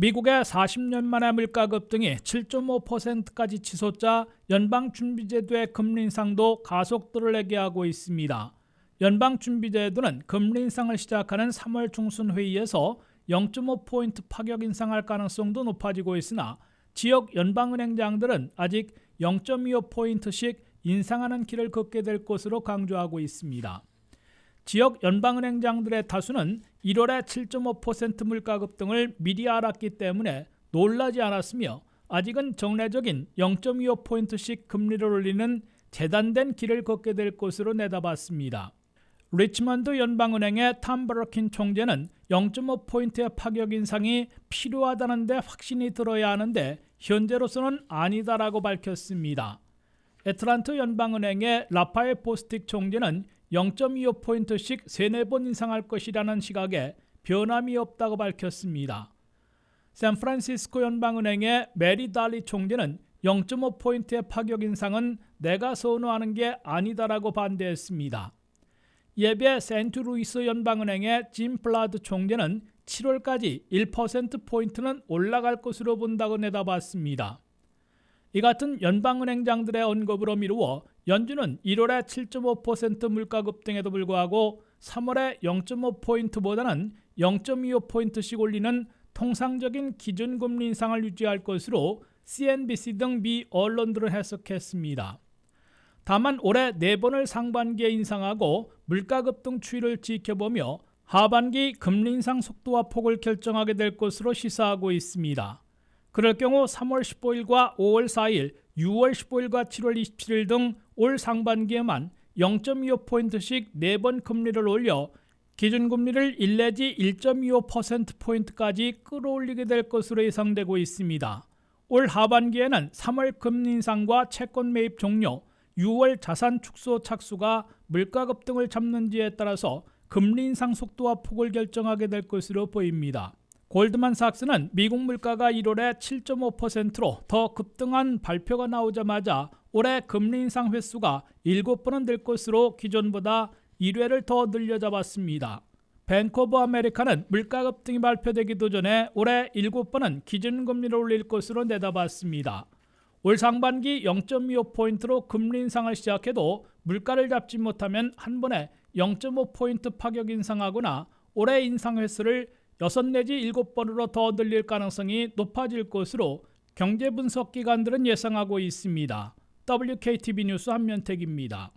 미국의 40년 만에 물가 급등이 7.5%까지 치솟자 연방준비제도의 금리 인상도 가속도를 내게 하고 있습니다. 연방준비제도는 금리 인상을 시작하는 3월 중순 회의에서 0.5포인트 파격 인상할 가능성도 높아지고 있으나 지역 연방은행장들은 아직 0.25포인트씩 인상하는 길을 걷게 될 것으로 강조하고 있습니다. 지역 연방은행장들의 다수는 1월에 7.5% 물가 급등을 미리 알았기 때문에 놀라지 않았으며 아직은 정례적인 0.25포인트씩 금리를 올리는 재단된 길을 걷게 될 것으로 내다봤습니다. 리치먼드 연방은행의 탐 버러킨 총재는 0.5포인트의 파격 인상이 필요하다는데 확신이 들어야 하는데 현재로서는 아니다라고 밝혔습니다. 애틀란트 연방은행의 라파엘 포스틱 총재는 0.25포인트씩 3, 4번 인상할 것이라는 시각에 변함이 없다고 밝혔습니다. 샌프란시스코 연방은행의 메리 달리 총재는 0.5포인트의 파격 인상은 내가 선호하는 게 아니다라고 반대했습니다. 예배 센트루이스 연방은행의 짐 플라드 총재는 7월까지 1%포인트는 올라갈 것으로 본다고 내다봤습니다. 이 같은 연방은행장들의 언급으로 미루어 연준은 1월에 7.5% 물가 급등에도 불구하고 3월에 0.5포인트보다는 0.25포인트씩 올리는 통상적인 기준금리 인상을 유지할 것으로 CNBC 등 미 언론들을 해석했습니다. 다만 올해 4번을 상반기에 인상하고 물가 급등 추이를 지켜보며 하반기 금리 인상 속도와 폭을 결정하게 될 것으로 시사하고 있습니다. 그럴 경우 3월 15일과 5월 4일, 6월 15일과 7월 27일 등 올 상반기에만 0.25포인트씩 4번 금리를 올려 기준금리를 1 내지 1.25%포인트까지 끌어올리게 될 것으로 예상되고 있습니다. 올 하반기에는 3월 금리 인상과 채권 매입 종료, 6월 자산 축소 착수가 물가 급등을 잡는지에 따라서 금리 인상 속도와 폭을 결정하게 될 것으로 보입니다. 골드만삭스는 미국 물가가 1월에 7.5%로 더 급등한 발표가 나오자마자 올해 금리 인상 횟수가 7번은 될 것으로 기존보다 1회를 더 늘려잡았습니다. 오브 아메리카는 물가 급등이 발표되기도 전에 올해 7번은 기준금리를 올릴 것으로 내다봤습니다. 올 상반기 0.25포인트로 금리 인상을 시작해도 물가를 잡지 못하면 한 번에 0.5포인트 파격 인상하거나 올해 인상 횟수를 6 내지 7번으로 더 늘릴 가능성이 높아질 것으로 경제 분석 기관들은 예상하고 있습니다. WKTV 뉴스 한면택입니다.